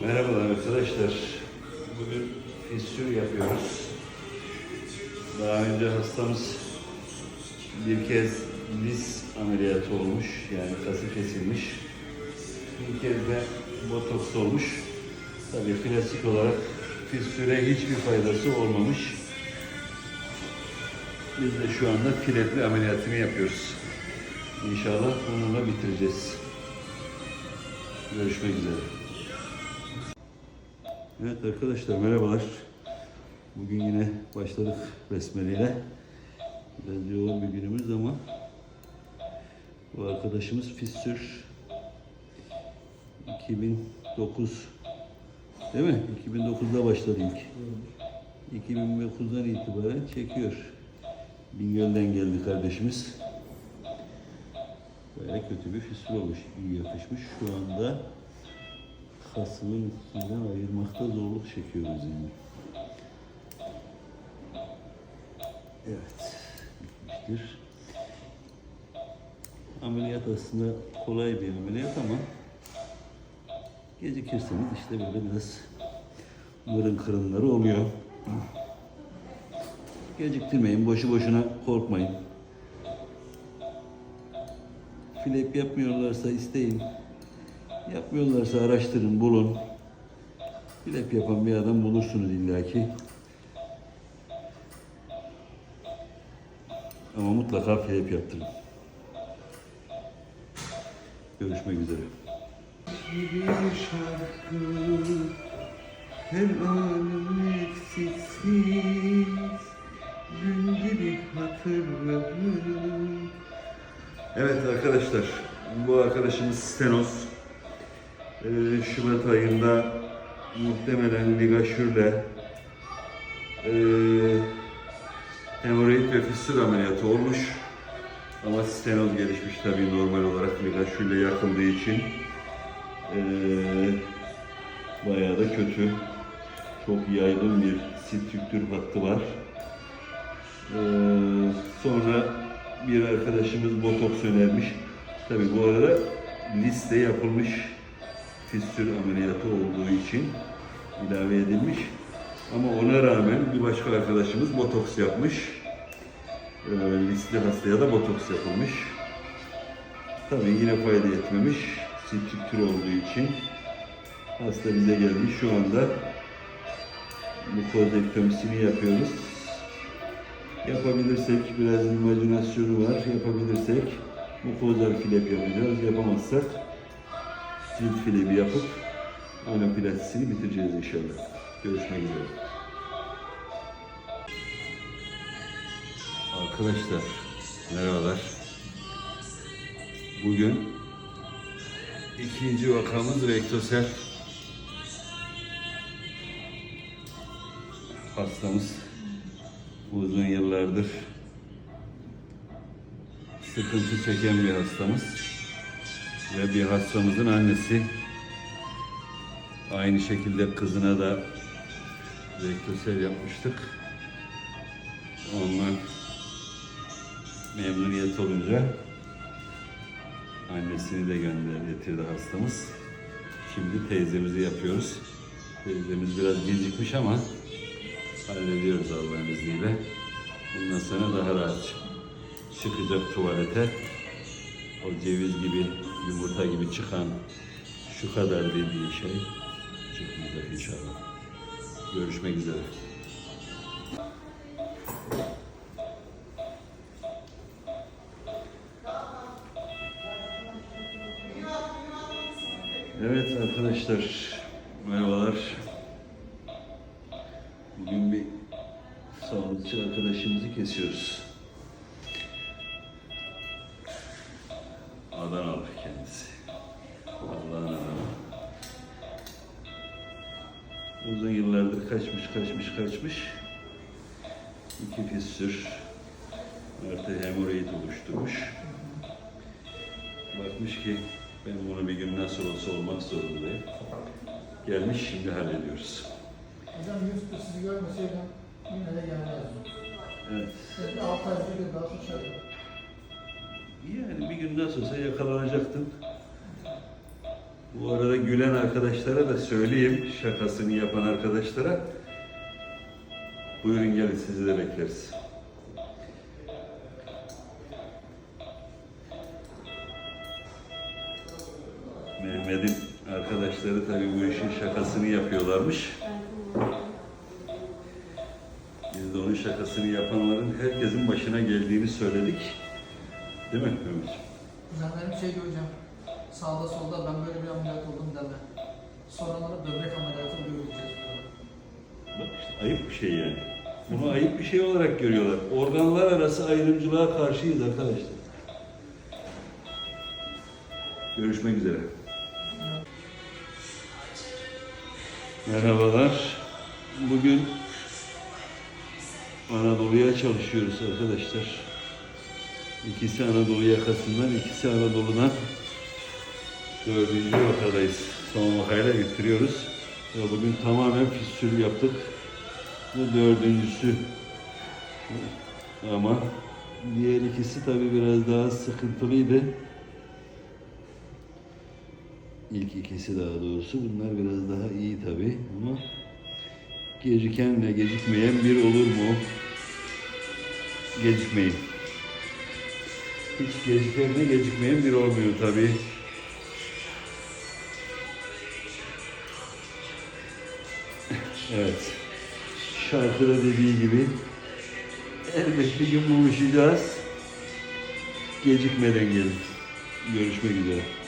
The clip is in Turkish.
Merhabalar arkadaşlar. Bugün fistül yapıyoruz. Daha önce hastamız bir kez diz ameliyatı olmuş. Yani kası kesilmiş. Bir kez de botoks olmuş. Tabii klasik olarak fistüle hiçbir faydası olmamış. Biz de şu anda filetli ameliyatını yapıyoruz. İnşallah onunla bitireceğiz. Görüşmek üzere. Evet arkadaşlar merhabalar. Bugün yine başladık besmeleyle. Biraz yoğun bir günümüz ama bu arkadaşımız fistür 2009 değil mi? 2009'da başladı ilk. 2009'dan itibaren çekiyor. Bingöl'den geldi kardeşimiz. Baya kötü bir fistül olmuş. iyi yapışmış. Şu anda kasının üstünden ayırmakta zorluk çekiyoruz yani. Evet, bitmiştir. Ameliyat aslında kolay bir ameliyat ama gecikirseniz işte böyle biraz mırın kırınları oluyor. Geciktirmeyin, boşu boşuna korkmayın. Flap yapmıyorlarsa isteyin. Yapmıyorlarsa araştırın, bulun. Flap yapan bir adam bulursunuz illaki. Ama mutlaka flap yaptırın. Görüşmek üzere. Bir şarkı Her anım eksiksiz Dün gibi hatırladım Evet arkadaşlar, bu arkadaşımız Stenos. Ee, Şubat ayında muhtemelen ligaşürle e, hemoroid ve fistül ameliyatı olmuş. Ama stenoz gelişmiş tabii normal olarak ligaşürle yakıldığı için. Ee, bayağı da kötü. Çok yaygın bir sitrüktür hattı var. Ee, sonra bir arkadaşımız botoks önermiş. Tabi bu arada liste yapılmış fistül ameliyatı olduğu için ilave edilmiş. Ama ona rağmen bir başka arkadaşımız botoks yapmış. Ee, listeli hastaya da botoks yapılmış. Tabi yine fayda etmemiş. Sitrüktür olduğu için hasta bize gelmiş. Şu anda mukozektomisini yapıyoruz. Yapabilirsek, biraz imajinasyonu var, yapabilirsek mukozal filep yapacağız. Yapamazsak cilt filebi yapıp anapilatisini bitireceğiz inşallah. Görüşmek üzere. Arkadaşlar, merhabalar. Bugün ikinci vakamız rektosel hastamız uzun yıllardır sıkıntı çeken bir hastamız ve bir hastamızın annesi aynı şekilde kızına da rektosel yapmıştık. Ondan memnuniyet olunca annesini de gönder getirdi hastamız. Şimdi teyzemizi yapıyoruz. Teyzemiz biraz gecikmiş ama hallediyoruz Allah'ın izniyle. Bundan sonra daha rahat çık- çıkacak tuvalete. O ceviz gibi, yumurta gibi çıkan şu kadar dediği şey çıkmayacak inşallah. Görüşmek üzere. Evet arkadaşlar, merhabalar. Bugün bir sağlıkçı arkadaşımızı kesiyoruz. Kendisi. Allah'ın adamı. Uzun yıllardır kaçmış, kaçmış, kaçmış. İki fistür artı hemoroid oluşturmuş. Bakmış ki ben bunu bir gün nasıl olsa olmak zorundayım. Gelmiş şimdi hallediyoruz. Hocam Yusuf'ta sizi görmeseydim yine de gelmezdim. Evet. Evet, 6 ay bir daha Yani bir gün nasıl olsa yakalanacaktın. Bu arada gülen arkadaşlara da söyleyeyim, şakasını yapan arkadaşlara. Buyurun gelin sizi de bekleriz. Mehmet'in arkadaşları tabii bu işin şakasını yapıyorlarmış. Biz de onun şakasını yapanların herkesin başına geldiğini söyledik. Değil mi? Zaten bir şey göreceğim. Sağda solda ben böyle bir ameliyat oldum deme. Sonraları böbrek ameliyatı oluyor diyeceğiz. Bak işte ayıp bir şey yani. Bunu ayıp bir şey olarak görüyorlar. Organlar arası ayrımcılığa karşıyız arkadaşlar. Görüşmek üzere. Merhabalar. Bugün Anadolu'ya çalışıyoruz arkadaşlar. İkisi Anadolu yakasından, ikisi Anadolu'dan. Dördüncü vakadayız. Son vakayla bitiriyoruz. Ve bugün tamamen fistül yaptık. Bu dördüncüsü. Ama diğer ikisi tabii biraz daha sıkıntılıydı. İlk ikisi daha doğrusu. Bunlar biraz daha iyi tabii ama gecikenle gecikmeyen bir olur mu? Gecikmeyin. Hiç gecikenle gecikmeyen bir olmuyor tabii. Evet. Şarkıda dediği gibi elbet bir gün buluşacağız. Gecikmeden gelin. Görüşmek üzere.